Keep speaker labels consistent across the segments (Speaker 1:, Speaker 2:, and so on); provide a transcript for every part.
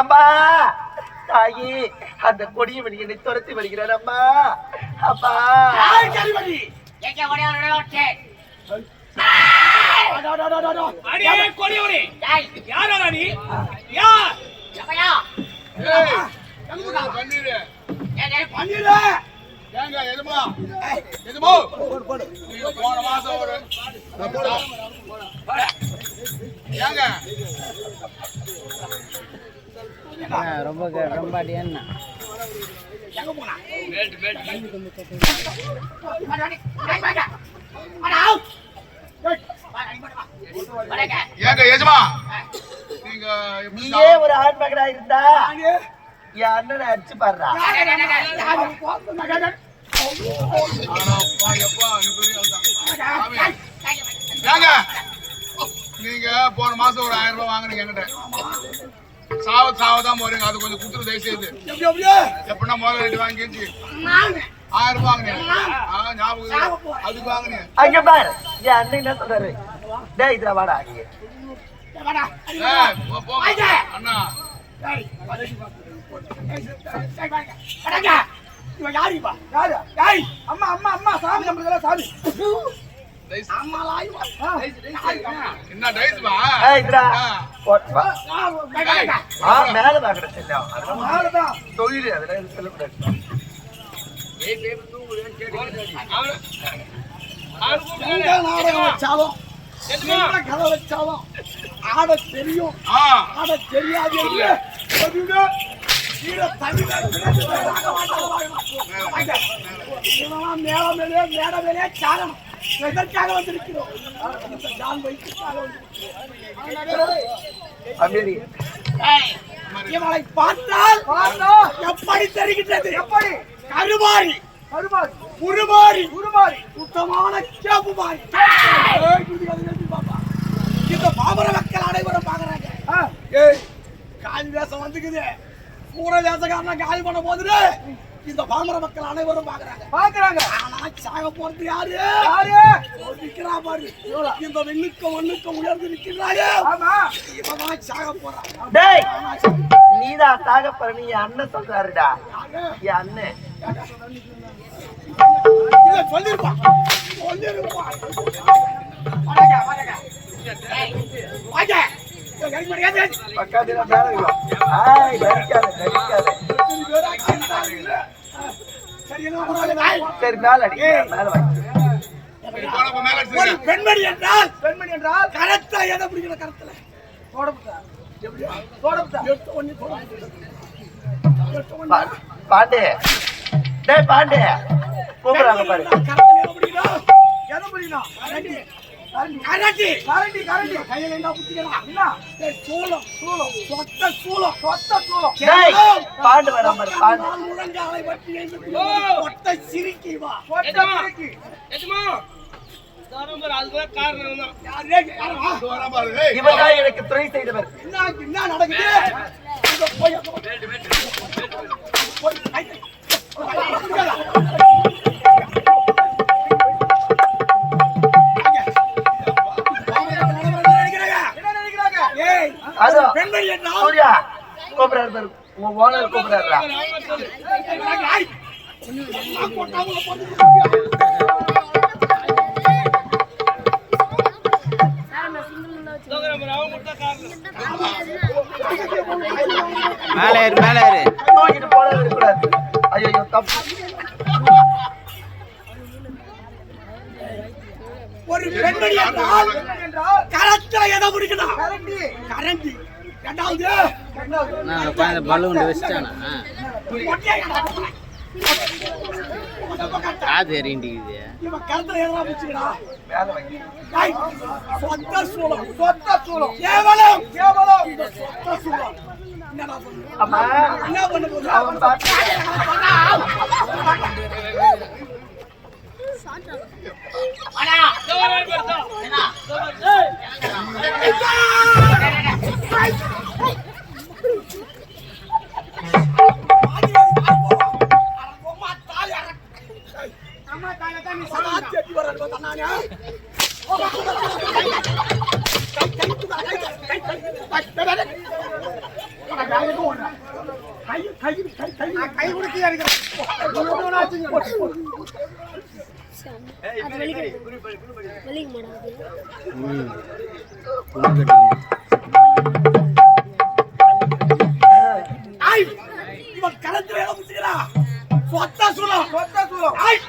Speaker 1: அம்மா. தாயி அந்த கொடியவன் என்னை துரத்தி வருகிறான் அம்மா. அம்மா.
Speaker 2: யார்? நீ? யார்?
Speaker 3: டேய்.
Speaker 2: பண்ணிடு
Speaker 4: ஏங்க எதுமா? எதுமோ? போன மாசம் ஒரு ஏங்க
Speaker 5: ரொம்ப ரொம்ப அடி என்ன?
Speaker 2: எங்க போனா
Speaker 3: வடக்க
Speaker 4: ஏங்க எஜமா. நீங்க
Speaker 1: நீயே ஒரு ஆண் மகனா இருந்தா என் அண்ணனை அடிச்சு பாடுறா.
Speaker 4: நீங்க போன மாசம் ஒரு ஆயிரம் ரூபாய் வாங்குனீங்க என்கிட்ட. சாவ சாவதான் போறீங்க அது கொஞ்சம் குத்துரு தயவு செய்து எப்படின்னா முதல்ல ரெண்டு வாங்கிச்சு ஆயிரம் ரூபாய் வாங்கினீங்க ஆ, ஞாபகம். அதுக்கு
Speaker 1: அங்க பாரு. என் அண்ணன் என்ன சொல்றாரு? டேய் இதுல வாடா
Speaker 4: போ. அண்ணா.
Speaker 2: அம்மா அம்மா அம்மா சாமி நம்மளுக்கு சாமி
Speaker 4: என்ன டைஸ்மா
Speaker 1: இதுடா மேல தொழில் அதெல்லாம் சொல்லக்கூடாது
Speaker 2: நாடகம் வச்சாலும் எங்க கதை வச்சாலும் ஆட தெரியும் ஆட தெரியாது மேல மேலே மேட மேலே சாரம் எதற்காக வந்திருக்கிறோம்? ஜான் வைத்துக்காக வந்திருக்கிறோம். இவளை பார்த்தால் எப்படி தெரிகின்றது? எப்படி? கருமாறி. கருமாறி. உருமாறி. உருமாறி. சுத்தமான கேப்பு மாறி இந்த பாமர மக்கள் அனைவரும் பாக்குறாங்க காலி வேஷம் வந்துக்குது. பூர வேஷக்காரன காலி பண்ண போதுரு இந்த பாமர மக்கள் அனைவரும் பாக்குறாங்க பாக்குறாங்க ஆனா சாக போறது யாரு? யாரு? நிக்கிறா பாரு. இந்த வெண்ணுக்க மண்ணுக்க உயர்ந்து நிக்கிறாங்க ஆமா. சாக போறான்.
Speaker 1: டேய். நீதான் சாக போற நீ அண்ணன் சொல்றாருடா. என் அண்ணன்.
Speaker 2: இத சொல்லிருப்பான் சொல்லிருப்பான் வாடக வாடக.
Speaker 1: பக்கத்துல மேல ஆய் நடிக்காத நடிக்காத
Speaker 2: சரி
Speaker 1: மேல அடி மேல
Speaker 2: ஒரு. பெண்மணி என்றால் பெண்மணி என்றால் கரத்துல எதை பிடிக்கிற கரத்துல? தோடப்பட்டா? தோடப்பட்டா? எட்டு ஒண்ணு
Speaker 1: பா- பாண்டே. டேய் பாண்டே. கூப்பிடுறாங்க பாரு.
Speaker 2: கரத்துல எதை பிடிக்கணும்? எதை பிடிக்கணும்? கரண்டி. கரண்டி. கரண்டி கையில என்ன பிடிக்கலாம் என்ன? ஏய், சூலம் சூலம் சொத்த சூலம் சொத்த
Speaker 1: டேய் பாண்டு வர பாரு பாண்டு.
Speaker 2: முழங்காலை பற்றி ஒட்ட சிரிக்கி வா. சிரிக்கி.
Speaker 1: எனக்கு துணை செய்தவர்.
Speaker 2: என்ன நடக்குது?
Speaker 1: பாரு உன் ஓனர்
Speaker 2: போட்டு
Speaker 5: மேலே ஏறு மேலே ஏறு.
Speaker 1: தூக்கிட்டு ஐயோ தப்பு.
Speaker 2: ஒரு பெண்மணி என்றால் கரத்துல எதை பிடிக்கணும் கரண்டி ரெண்டாவது
Speaker 5: நான் பையன் பலூன் வச்சிட்டானா? காது எறிண்டிக்குது
Speaker 2: இவன் களத்துல இடம் பிடிக்கிறா சொத்தா சூலம் சொத்தா சூலம் ஐய்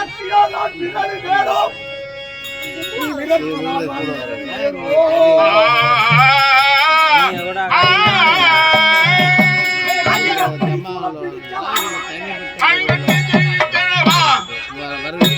Speaker 2: விரட்டியா நான் விரடு வேணும் நீ விரட்டினால் நான் விரடு வேணும்.
Speaker 5: நீங்க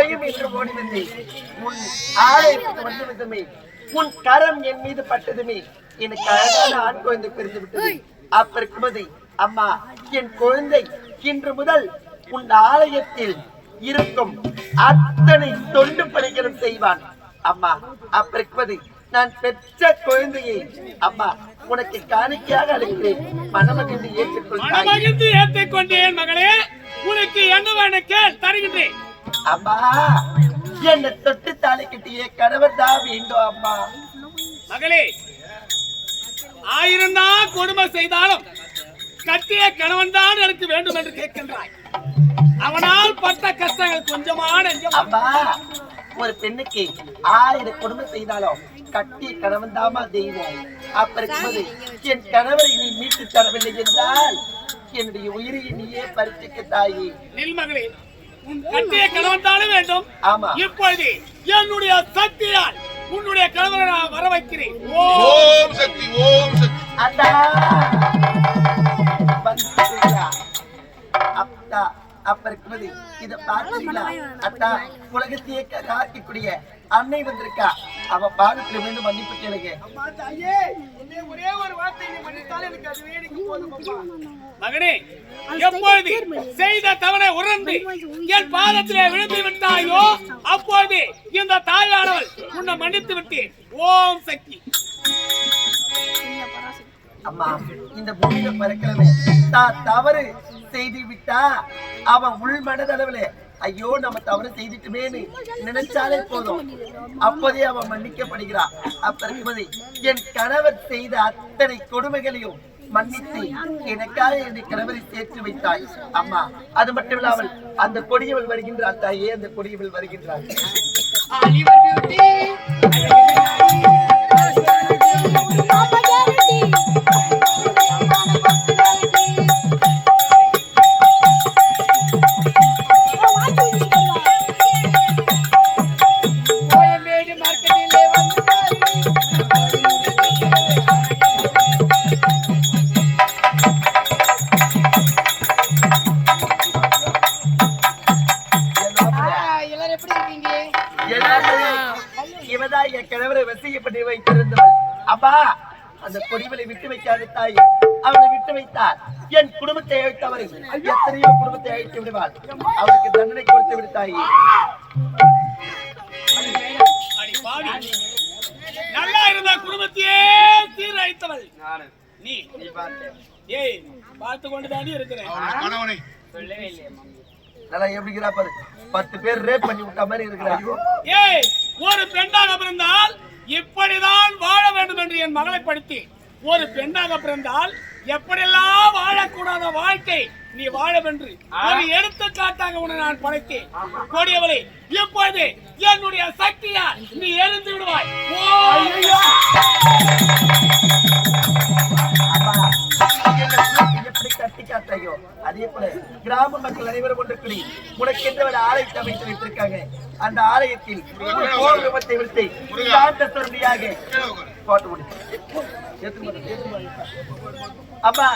Speaker 1: அபயம் என்று ஓடி வந்தேன் உன் ஆலயத்துக்கு வந்து உன் கரம் என் மீது பட்டதுமே எனக்கு அழகான ஆண் குழந்தை பிறந்து விட்டது. அப்ப இருக்கும்போது அம்மா என் குழந்தை இன்று முதல் உன் ஆலயத்தில் இருக்கும் அத்தனை தொண்டு பணிகளும் செய்வான். அம்மா அப்ப இருக்கும்போது நான் பெற்ற குழந்தையை. அம்மா உனக்கு காணிக்கையாக அளிக்கிறேன். மனமகிழ்ந்து ஏற்றுக்கொள்.
Speaker 6: மனமகிழ்ந்து ஏற்றிக் கொண்டேன் மகளே. உனக்கு என்ன வேணும் கேள் தருகின்றேன்.
Speaker 1: அம்மா. என்ன தொட்டு தாலி கட்டிய கணவர் தான் வேண்டும் அம்மா.
Speaker 6: மகளே ஆயிரம் தான் கொடுமை செய்தாலும் கட்டிய கணவன் தான் எனக்கு வேண்டும் என்று கேட்கின்றாய். அவனால் பட்ட கஷ்டங்கள் கொஞ்சமா நெஞ்சமா.
Speaker 1: அம்மா ஒரு பெண்ணுக்கு ஆயிரம் கொடுமை செய்தாலும் கட்டிய கணவன் தாமா தெய்வம். அப்ப இருக்கும்போது என் கணவரை நீ மீட்டு தரவில்லை என்றால் என்னுடைய உயிரை நீயே பறிச்சுக்க தாயி.
Speaker 6: நில் மகளே கட்டிய கணவன் தானே வேண்டும். இப்பொழுது என்னுடைய சக்தியால் உன்னுடைய கணவனை நான் வர வைக்கிறேன்.
Speaker 4: ஓம். சக்தி ஓம் சக்தி.
Speaker 1: அப்ப இருக்கும்போது இத பாத்தீங்களா அத்தா உலகத்தையே காக்கக்கூடிய அன்னை வந்திருக்கா. அவ பாகத்துல மீண்டும் மன்னிப்பு கேளுங்க.
Speaker 2: தாயே. ஒரே ஒரே ஒரு வார்த்தை நீ மன்னித்தால் எனக்கு அதுவே எனக்கு போதும் அம்மா
Speaker 6: மகனே எப்பொழுது செய்த தவறை உணர்ந்து என் பாதத்திலே விழுந்து விட்டாயோ அப்பொழுது இந்த தாயானவள் உன்னை மன்னித்து விட்டேன். ஓம் சக்தி.
Speaker 1: அம்மா இந்த பூமியில பிறக்கிறவன் தான் தவறு செய்து விட்டா அவன் உள் மனதளவுல ஐயோ நம்ம தவறு செய்துட்டுமேன்னு நினைச்சாலே போதும். அப்போதே அவன் மன்னிக்கப்படுகிறான் அப்ப என் கணவர் செய்த அத்தனை கொடுமைகளையும் மன்னித்து எனக்காக என்னை கணவரை சேர்த்து வைத்தாய். அம்மா அது மட்டும் இல்லாமல் அந்த கொடியவள் வருகின்றாள் தாயே அந்த கொடியவள் வருகின்றாள்.
Speaker 7: இவதான் என் கிழவரை வசியப்பட்டு வைத்திருந்தவள்.
Speaker 1: அப்பா அந்த பொடிவலை விட்டு வைக்காத தாய் அவனை விட்டு வைத்தார். என் குடும்பத்தை அழைத்தவரை எத்தனையோ குடும்பத்தை அழைத்து விடுவார் அவருக்கு தண்டனை கொடுத்து
Speaker 6: விடுத்தாய். நல்லா இருந்த குடும்பத்தையே சீரழித்தவள். நீ. பார்த்து கொண்டுதானே இருக்கிறேன்.
Speaker 5: சொல்லவே இல்லையா
Speaker 1: நல்லா எப்படி இருக்கிறா பாரு. பத்து பேர் ரேப் பண்ணி விட்ட மாதிரி இருக்கிறா.
Speaker 6: ஏய் ஒரு பெண்ணாக பிறந்தால் இப்படிதான் வாழ வேண்டும் என்று என் மகளை படித்து ஒரு பெண்ணாக பிறந்தால் எப்படியெல்லாம் வாழக்கூடாத வாழ்க்கை நீ வாழ வென்று. ஒரு எடுத்துக்காட்டாக உன்னை நான் படைத்தேன். கொடியவளே இப்பொழுது என்னுடைய சக்தியா நீ எழுந்து விடுவாய்.
Speaker 1: அதே போல கிராம மக்கள் அனைவரும் கூடி உனக்கென்று ஒரு ஆலயத்தை அமைத்து வைத்திருக்காங்க அந்த ஆலயத்தில் கோபுரத்தை விட்டு சாந்த
Speaker 4: உட்காரு.
Speaker 1: போட்டு. அம்மா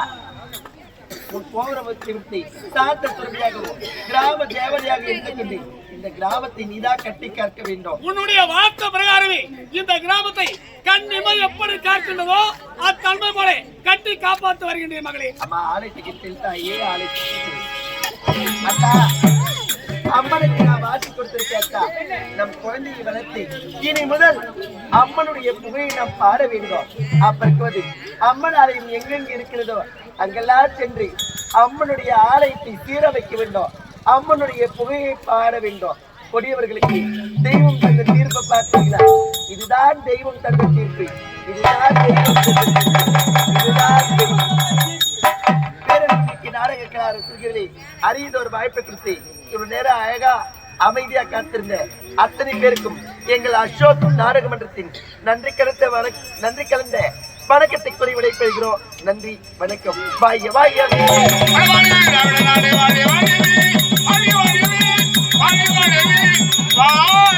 Speaker 1: உன் கோபுரத்தை விட்டு சாந்த சொர்ணியாகவும் கிராம தேவதையாக இருந்துக்கொண்டு இந்த கிராமத்தை நீதான் கட்டி காக்க வேண்டும்
Speaker 6: உன்னுடைய வாக்கு பிரகாரமே இந்த கிராமத்தை கண்ணிமை எப்படி காக்கின்றதோ அத்தன்மை போல கட்டி காப்பாற்று வருகின்றேன் மகளே
Speaker 1: அம்மா ஆலயத்துக்கு செலுத்தாயே ஆலயத்துக்கு அக்கா அம்மனுக்கு நான் வாசி கொடுத்திருக்கேன் அக்கா நம் குழந்தையை வளர்த்து இனி முதல் அம்மனுடைய புகையை நாம் பாட வேண்டும். அப்பற்போது அம்மன் ஆலயம் எங்கெங்க இருக்கிறதோ அங்கெல்லாம் சென்று அம்மனுடைய ஆலயத்தை சீர வைக்க வேண்டும். அம்மனுடைய புகையை பாட வேண்டும். கொடியவர்களுக்கு தெய்வம் தந்த தீர்ப்பை பார்த்தீங்களா இதுதான் தெய்வம் தந்த தீர்ப்பு. இதுதான் தெய்வம் தந்த தீர்ப்பு. இதுதான் தெய்வம். தான் சிறுகிரி அறிந்த ஒரு வாய்ப்பை கொடுத்து இவ்வளவு நேரம் அழகா அமைதியா காத்திருந்த அத்தனை பேருக்கும் எங்கள் அசோக்கும் நாடகமன்றத்தின் நன்றி கலந்த வர நன்றி கலந்த வணக்கத்தை கூறி விடைபெறுகிறோம் நன்றி வணக்கம் வாய வாய வாய